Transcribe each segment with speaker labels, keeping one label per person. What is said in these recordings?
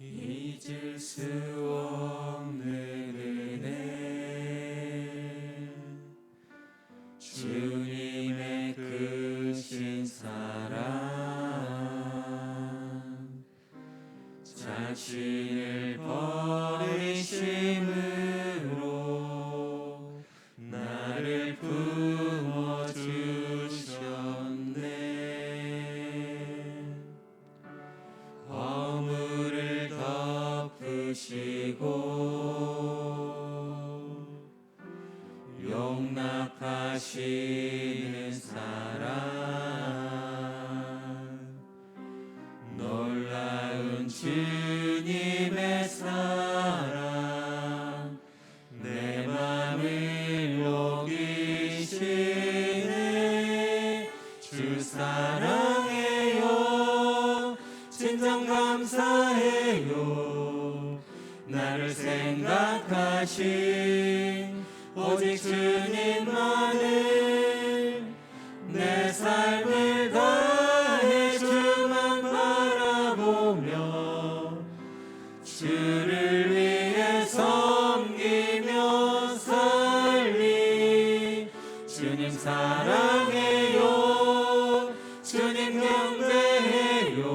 Speaker 1: 잊을 수 없 사랑 놀라운 주님의 사랑. 내 맘을 녹이시네. 주 사랑해요. 진정 감사해요. 나를 생각하신 오직 주님만을 주를 위해 섬기며 살리. 주님 사랑해요. 주님 경배해요.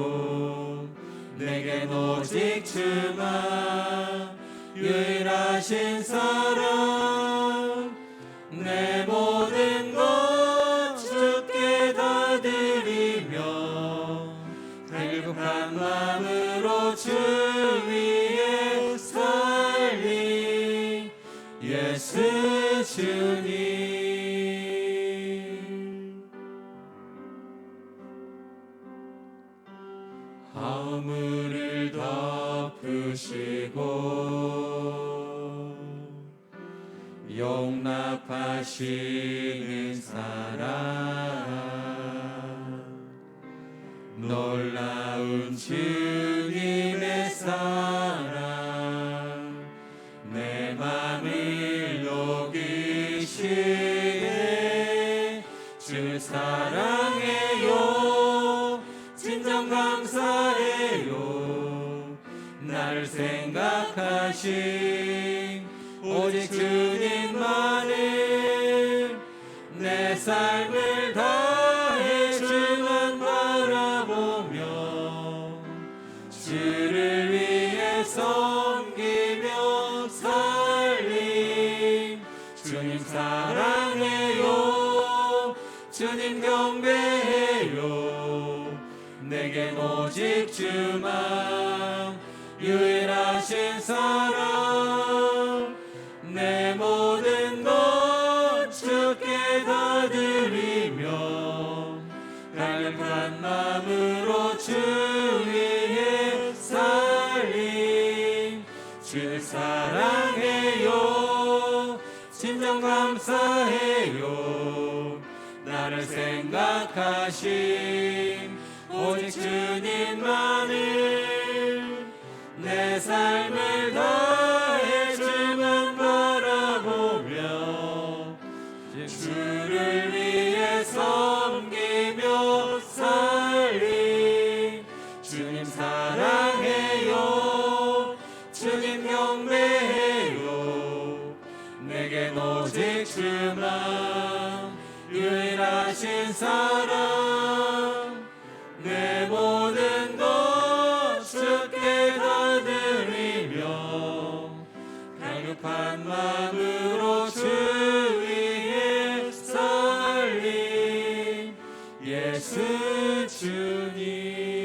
Speaker 1: 내겐 오직 주만 유일하신 사랑. 내 모든 것 주께 다 드리며 갈급한 마음으로 주 주님. 허물을 덮으시고 용납하시는 사랑 놀라운 주 주 사랑해요. 진정 감사해요. 날 생각하신 오직 주님만을 내 삶을 다 주님 경배해요. 내겐 오직 주만 유일하신 사랑. 내 모든 것 주께 다 드리며 갈급한 마음으로 주 위에 살림. 주를 사랑해요. 진정 감사해요 생각하신 오직 주님만을 내 삶을 다 하신 사랑 내 모든 것 주께 다 드리며 강력한 마음으로 주 위에 살리 예수 주님.